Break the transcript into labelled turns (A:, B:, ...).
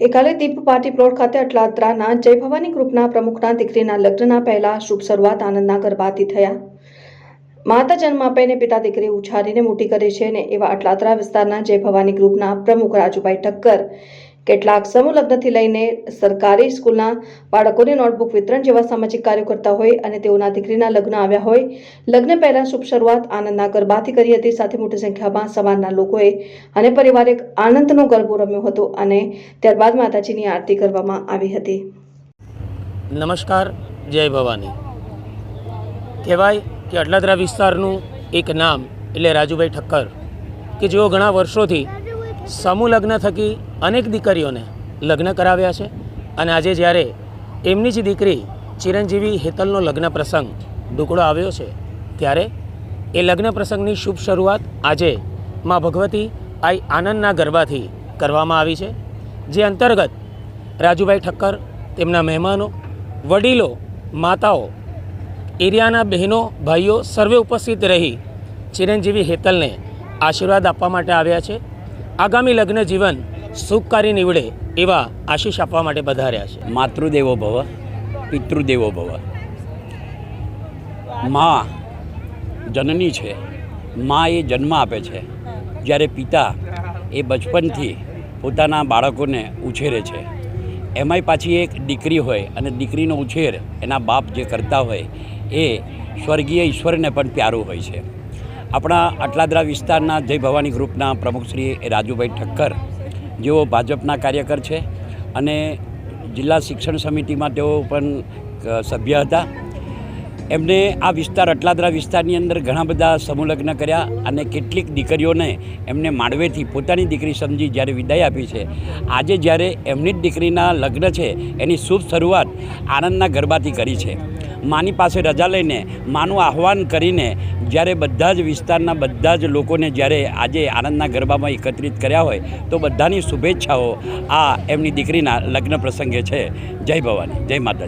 A: એકાલે દીપ party plot ખાતે અટલાદરાના જય ભવાની ગ્રુપના પ્રમુખના દીકરીના લગ્નના પહેલા શુભ શરૂઆત આનંદના ગરબાથી થયા. માતા જન્મ આપે ને પિતા દીકરી ઉછારીને મોટી કરે છે ને એવા અટલાદરા વિસ્તારના જય ભવાની ગ્રુપના પ્રમુખ રાજુભાઈ ઠક્કર કેટલાક સમૂહ લગ્નથી લઈને સરકારી સ્કૂલના બાળકોને નોટબુક વિતરણ જેવા સામાજિક કાર્યો કરતા હોય અને તેઓના દીકરીના લગ્ન આવ્યા હોય, લગ્ન પહેલા શુભ શરૂઆત આનંદના ગરબાથી કરી હતી. સાથે મોટી સંખ્યામાં સવારના લોકોએ અને પરિવારે આનંદનો ગરબો રમ્યો હતો અને ત્યારબાદ માતાજીની આરતી કરવામાં આવી હતી.
B: નમસ્કાર, જય ભવાની. કહેવાય કે અટલાદરા વિસ્તારનું એક નામ એટલે રાજુભાઈ ઠક્કર, કે જેઓ ઘણા વર્ષોથી સમૂહ લગ્ન થકી અનેક દીકરીઓને લગ્ન કરાવ્યા છે અને આજે જ્યારે એમની જ દીકરી ચિરંજીવી હેતલનો લગ્ન પ્રસંગ ડુકડો આવ્યો છે, ત્યારે એ લગ્ન પ્રસંગની શુભ શરૂઆત આજે માં ભગવતી આઈ આનંદના ગરબાથી કરવામાં આવી છે, જે અંતર્ગત રાજુભાઈ ઠક્કર, તેમના મહેમાનો, વડીલો, માતાઓ, એરિયાના બહેનો, ભાઈઓ સર્વે ઉપસ્થિત રહી ચિરંજીવી હેતલને આશીર્વાદ આપવા માટે આવ્યા છે. આગામી લગ્ન જીવન સુખકારી નીવડે એવા આશીષ આપવા માટે પધાર્યા છે.
C: માતૃદેવો ભવ, પિતૃદેવો ભવ. મા જનની છે. મા એ જન્મ આપે છે. જ્યારે પિતા એ બચપનથી પોતાના બાળકોને ઉછેરે છે. એમાંય પાછી એક દીકરી હોય અને દીકરીનો ઉછેર એના બાપ જે કરતા હોય એ સ્વર્ગીય ઈશ્વરને પણ પ્યારું હોય છે. આપણા અટલાદરા વિસ્તારના જય ભવાની ગ્રુપના પ્રમુખ શ્રી રાજુભાઈ ઠક્કર, જેઓ ભાજપના કાર્યકર છે અને જિલ્લા શિક્ષણ સમિતિમાં તેઓ પણ સભ્ય હતા. એમને આ વિસ્તાર અટલાદરા વિસ્તારની અંદર ઘણા બધા સમૂહલગ્ન કર્યા અને કેટલીક દીકરીઓને એમને માંડવેથી પોતાની દીકરી સમજી જ્યારે વિદાય આપી છે. આજે જ્યારે એમની જ દીકરીના લગ્ન છે, એની શુભ શરૂઆત આનંદના ગરબાથી કરી છે. માની પાસે રજા લઈને માનું આહવાન કરીને જ્યારે બધા જ વિસ્તારના બધા જ લોકોને જ્યારે આજે આનંદના ગરબામાં એકત્રિત કર્યા હોય, તો બધાની શુભેચ્છાઓ આ એમની દીકરીના લગ્ન પ્રસંગે છે. જય ભવાની, જય માતાજી.